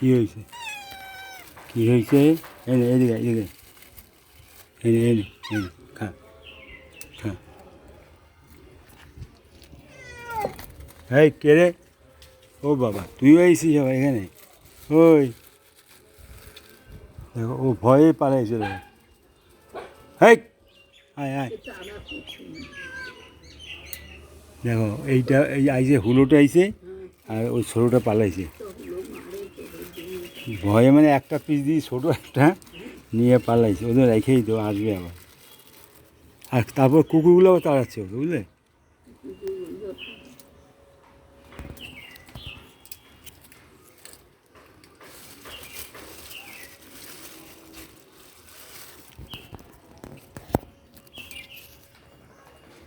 কি হয়েছে? কি হয়েছে? এনে এদিকে এদিকে। এনে এনে এনে খা খা। এই, কে রে? ও বাবা, তুইও আইসিস আবার এখানে? ওই। দেখো, ও ভয়ে পালাইছিল হেই! আয় আয়। দেখো, এইটা, এই আইছে হুলোটা আইছে, আর ওই ছোটোটা পালাইছে। ভয়ে মানে একটা পিস দিয়ে ছোটো একটা নিয়ে পালাইছে। ওদের রেখেই তো আসবে আবার। আর তারপর কুকুরগুলো আবার তাড়াচ্ছে বুঝলে?